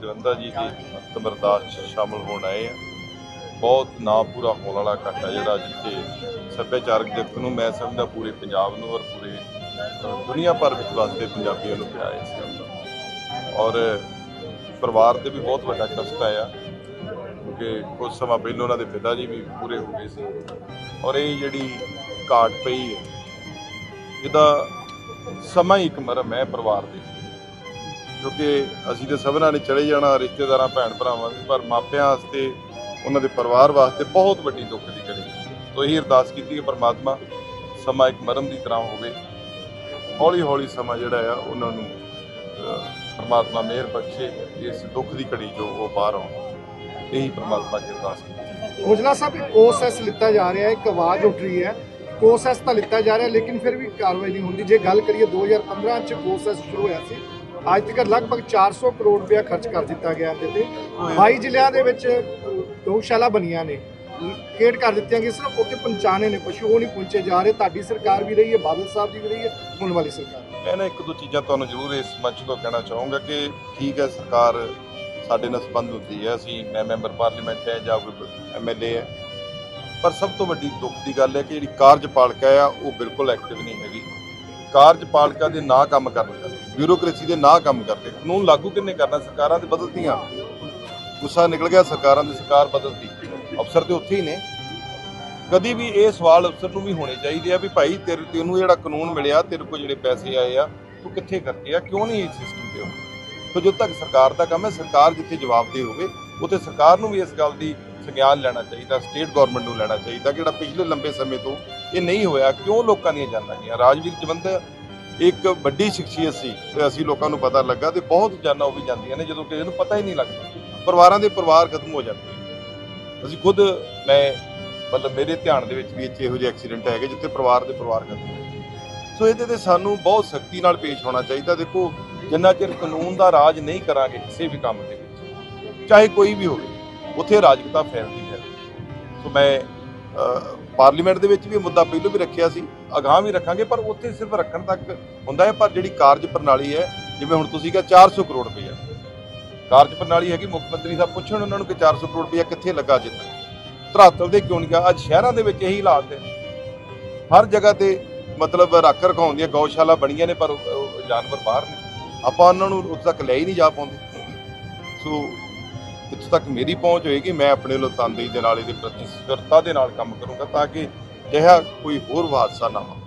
ਜਲੰਧਰ ਜੀ ਦੀ ਅੰਤਮ ਅਰਦਾਸ 'ਚ ਸ਼ਾਮਲ ਹੋਣ ਆਏ ਆ। ਬਹੁਤ ਨਾ ਪੂਰਾ ਹੋਣ ਵਾਲਾ ਇਕੱਠ ਹੈ ਜਿਹੜਾ ਜਿੱਥੇ ਸੱਭਿਆਚਾਰਕ ਜਗਤ ਨੂੰ ਮੈਂ ਸਮਝਦਾ ਪੂਰੇ ਪੰਜਾਬ ਨੂੰ ਔਰ ਪੂਰੇ ਦੁਨੀਆ ਭਰ ਵਿੱਚ ਵਸਦੇ ਪੰਜਾਬੀਆਂ ਨੂੰ ਪਿਆ ਇਸ ਗੱਲ ਦਾ। ਔਰ ਪਰਿਵਾਰ ਤੇ ਵੀ ਬਹੁਤ ਵੱਡਾ ਕਸ਼ਟ ਆਇਆ, ਕਿਉਂਕਿ ਕੁਝ ਸਮਾਂ ਪਹਿਲਾਂ ਉਹਨਾਂ ਦੇ ਪਿਤਾ ਜੀ ਵੀ ਪੂਰੇ ਹੋ ਗਏ ਸੀ। ਔਰ ਇਹ ਜਿਹੜੀ ਘਾਟ ਪਈ ਹੈ, ਇਹਦਾ ਸਮਾਂ ਹੀ ਇੱਕ ਮਰਮ ਹੈ ਪਰਿਵਾਰ ਦੀ ਕਿਉਂਕਿ ਅਸੀਂ ਤੇ ਸਭਨਾਂ ਨੇ ਚਲੇ ਜਾਣਾ, ਰਿਸ਼ਤੇਦਾਰਾਂ, ਭੈਣ ਭਰਾਵਾਂ ਦੀ ਪਰ ਮਾਪਿਆਂ ਵਾਸਤੇ, ਉਹਨਾਂ ਦੇ ਪਰਿਵਾਰ ਵਾਸਤੇ ਬਹੁਤ ਵੱਡੀ ਦੁੱਖ ਦੀ ਘੜੀ ਹੈ। ਤੋ ਇਹ ਅਰਦਾਸ ਕੀਤੀ ਕਿ ਪਰਮਾਤਮਾ ਸਮਾਂ ਇੱਕ ਮਰਮ ਦੀ ਤਰ੍ਹਾਂ ਹੋਵੇ। ਹੌਲੀ ਹੌਲੀ ਸਮਾਂ ਜਿਹੜਾ ਆ, ਉਹਨਾਂ ਨੂੰ ਪਰਮਾਤਮਾ ਮਿਹਰ ਬਖਸ਼ੇ, ਇਸ ਦੁੱਖ ਦੀ ਘੜੀ ਜੋ ਉਹ ਬਾਹਰ ਆਉਣ। ਇਹੀ ਪਰਮਾਤਮਾ ਦੀ ਅਰਦਾਸ ਕੀਤੀ। ਔਜਲਾ ਸਾਹਿਬ, ਇੱਕ ਕੋਸੈਸ ਲਿੱਤਾ ਜਾ ਰਿਹਾ ਹੈ ਇੱਕ ਆਵਾਜ਼ ਉੱਠ ਰਹੀ ਹੈ। ਕੋਸੈਸ ਤਾਂ ਲਿੱਤਾ ਜਾ ਰਿਹਾ, ਲੇਕਿਨ ਫਿਰ ਵੀ ਕਾਰਵਾਈ ਨਹੀਂ ਹੁੰਦੀ। ਜੇ ਗੱਲ ਕਰੀਏ 2015 ਚ ਕੋਸੈਸ ਸ਼ੁਰੂ ਹੋਇਆ ਸੀ। ਅੱਜ ਤੱਕ ਲਗਭਗ 400 ਕਰੋੜ ਰੁਪਇਆ ਖਰਚ ਕਰ ਦਿੱਤਾ ਗਿਆ ਇਹਦੇ ਤੇ। 22 ਜ਼ਿਲ੍ਹਿਆਂ ਦੇ ਵਿੱਚ ਗਊਸ਼ਾਲਾ ਬਣੀਆਂ ਨੇ। ਕੇਟ ਕਰ ਦਿੱਤੀਆਂ ਗਈਆਂ ਸਿਰਫ ਉੱਥੇ ਪਹੁੰਚਾਣੇ ਨੇ ਪਸ਼ੂ ਉਹ ਨਹੀਂ ਪਹੁੰਚੇ ਜਾ ਰਹੇ। ਤੁਹਾਡੀ ਸਰਕਾਰ ਵੀ ਰਹੀ ਹੈ ਬਾਦਲ ਸਾਹਿਬ ਦੀ ਵੀ ਰਹੀ ਹੈ ਹੁਣ ਵਾਲੀ ਸਰਕਾਰ। ਮੈਂ ਨਾ ਇੱਕ ਦੋ ਚੀਜ਼ਾਂ ਤੁਹਾਨੂੰ ਜ਼ਰੂਰ ਇਸ ਮੰਚ ਤੋਂ ਕਹਿਣਾ ਚਾਹੂੰਗਾ ਕਿ ਠੀਕ ਹੈ ਸਰਕਾਰ ਸਾਡੇ ਨਾਲ ਸੰਬੰਧ ਹੁੰਦੀ ਹੈ। ਅਸੀਂ ਮੈਂ ਮੈਂਬਰ ਪਾਰਲੀਮੈਂਟ ਹੈ ਜਾਂ ਕੋਈ ਐਮਐਲਏ ਹੈ। ਪਰ ਸਭ ਤੋਂ ਵੱਡੀ ਦੁੱਖ ਦੀ ਗੱਲ ਹੈ ਕਿ ਜਿਹੜੀ ਕਾਰਜਪਾਲਿਕਾ ਆ ਉਹ ਬਿਲਕੁਲ ਐਕਟਿਵ ਨਹੀਂ ਹੈਗੀ। ਕਾਰਜਪਾਲਿਕਾ ਦੇ ਨਾ ਕੰਮ ਕਰਨ ਕਰਕੇ ਬਿਊਰੋਕ੍ਰੇਸੀ ਦੇ ਨਾ ਕੰਮ ਕਰਦੇ ਕਾਨੂੰਨ ਲਾਗੂ ਕਿੰਨੇ ਕਰਨਾ, ਸਰਕਾਰਾਂ ਤੇ ਬਦਲਦੀਆਂ ਗੁੱਸਾ ਨਿਕਲ ਗਿਆ, ਸਰਕਾਰਾਂ ਦੀ ਸਰਕਾਰ ਬਦਲਦੀ ਅਫਸਰ ਤੇ ਉੱਥੇ ਹੀ ਨੇ। ਕਦੀ ਵੀ ਇਹ ਸਵਾਲ ਅਫਸਰ ਨੂੰ ਵੀ ਹੋਣੇ ਚਾਹੀਦੇ ਆ ਵੀ ਭਾਈ ਤੇਰੇ ਤੈਨੂੰ ਜਿਹੜਾ ਕਾਨੂੰਨ ਮਿਲਿਆ, ਤੇਰੇ ਕੋਲ ਜਿਹੜੇ ਪੈਸੇ ਆਏ ਆ, ਤੂੰ ਕਿੱਥੇ ਕਰਕੇ ਆ? ਕਿਉਂ ਨਹੀਂ ਇਸ ਸਿਸਟਮ ਤੇ ਹੋ ਤੋ ਜਦੋਂ ਤੱਕ ਸਰਕਾਰ ਦਾ ਕੰਮ ਹੈ, ਸਰਕਾਰ ਜਿੱਥੇ ਜਵਾਬਦੇਹ ਹੋਵੇ, ਉੱਥੇ ਸਰਕਾਰ ਨੂੰ ਵੀ ਇਸ ਗੱਲ ਦੀ ਸੰਗਿਆਨ ਲੈਣਾ ਚਾਹੀਦਾ, ਸਟੇਟ ਗਵਰਨਮੈਂਟ ਨੂੰ ਲੈਣਾ ਚਾਹੀਦਾ ਕਿ ਜਿਹੜਾ ਪਿਛਲੇ ਲੰਬੇ ਸਮੇਂ ਤੋਂ ਇਹ ਨਹੀਂ ਹੋਇਆ। ਕਿਉਂ ਲੋਕਾਂ ਦੀਆਂ ਜਾਨਾਂ ਗਈਆਂ? ਰਾਜਵੀਰ ਜਵੰਦ ਇੱਕ ਵੱਡੀ ਸ਼ਖਸੀਅਤ ਸੀ, ਤੇ ਅਸੀਂ ਲੋਕਾਂ ਨੂੰ ਪਤਾ ਲੱਗਾ ਤੇ ਬਹੁਤ ਜਾਨਾਂ ਉਹ ਵੀ ਜਾਂਦੀਆਂ ਨੇ, ਜਦੋਂ ਕਿਸੇ ਨੂੰ ਪਤਾ ਹੀ ਨਹੀਂ ਲੱਗਦਾ। ਪਰਿਵਾਰਾਂ ਦੇ ਪਰਿਵਾਰ ਖਤਮ ਹੋ ਜਾਂਦੇ ਅਸੀਂ ਖੁਦ, ਮੈਂ ਮਤਲਬ ਮੇਰੇ ਧਿਆਨ ਦੇ ਵਿੱਚ ਵੀ ਇੱਥੇ ਇਹੋ ਜਿਹੇ ਐਕਸੀਡੈਂਟ ਹੈਗੇ, ਜਿੱਥੇ ਪਰਿਵਾਰ ਦੇ ਪਰਿਵਾਰ ਖਤਮ ਹੋਏ ਸੋ ਇਹਦੇ ਤੇ ਸਾਨੂੰ ਬਹੁਤ ਸਖਤੀ ਨਾਲ ਪੇਸ਼ ਹੋਣਾ ਚਾਹੀਦਾ। ਦੇਖੋ, ਜਿੰਨਾ ਚਿਰ ਕਾਨੂੰਨ ਦਾ ਰਾਜ ਨਹੀਂ ਕਰਾਂਗੇ, ਕਿਸੇ ਵੀ ਕੰਮ ਦੇ ਵਿੱਚ, ਚਾਹੇ ਕੋਈ ਵੀ ਹੋਵੇ, ਉੱਥੇ ਅਰਾਜਕਤਾ ਫੈਲਦੀ ਹੈ ਸੋ ਮੈਂ ਪਾਰਲੀਮੈਂਟ ਦੇ ਵਿੱਚ ਵੀ ਮੁੱਦਾ ਪਹਿਲਾਂ ਵੀ ਰੱਖਿਆ ਸੀ, ਅਗਾਹ ਵੀ ਰੱਖਾਂਗੇ, ਪਰ ਉੱਥੇ ਸਿਰਫ ਰੱਖਣ ਤੱਕ ਹੁੰਦਾ ਹੈ, ਪਰ ਜਿਹੜੀ ਕਾਰਜ ਪ੍ਰਣਾਲੀ ਹੈ, ਜਿਵੇਂ ਹੁਣ ਤੁਸੀਂ ਕਿਹਾ 400 ਕਰੋੜ ਰੁਪਏ ਕਾਰਜ ਪ੍ਰਣਾਲੀ ਹੈਗੀ, ਮੁੱਖ ਮੰਤਰੀ ਸਾਹਿਬ ਪੁੱਛਣ ਉਹਨਾਂ ਨੂੰ ਕਿ 400 ਕਰੋੜ ਰੁਪਏ ਕਿੱਥੇ ਲੱਗਾ ਅਜੇ ਧਰਾਤਲ ਦੇ ਕਿਉਂ ਨਹੀਂ ਗਿਆ? ਅੱਜ ਸ਼ਹਿਰਾਂ ਦੇ ਵਿੱਚ ਇਹੀ ਹਾਲਾਤ ਹੈ। ਹਰ ਜਗ੍ਹਾ ਤੇ ਮਤਲਬ ਰੱਖ ਰਖਾਉਣ ਦੀਆਂ ਗਊਸ਼ਾਲਾ ਬਣੀਆਂ ਨੇ, ਪਰ ਜਾਨਵਰ ਬਾਹਰ ਨੇ। ਆਪਾਂ ਉਹਨਾਂ ਨੂੰ ਉੱਥੇ ਤੱਕ ਲੈ ਹੀ ਨਹੀਂ ਜਾ ਪਾਉਂਦੇ। ਸੋ ਇੱਥੋਂ ਤੱਕ ਮੇਰੀ ਪਹੁੰਚ ਹੋਏਗੀ, ਮੈਂ ਆਪਣੇ ਵੱਲੋਂ ਤਨਦੇਹੀ ਦੇ ਨਾਲ, ਇਹਦੇ ਪ੍ਰਤੀ ਸਥਿਰਤਾ ਦੇ ਨਾਲ ਕੰਮ ਕਰੂੰਗਾ ਤਾਂ ਕਿ ਅਜਿਹਾ ਕੋਈ ਹੋਰ ਹਾਦਸਾ ਨਾ ਹੋਵੇ।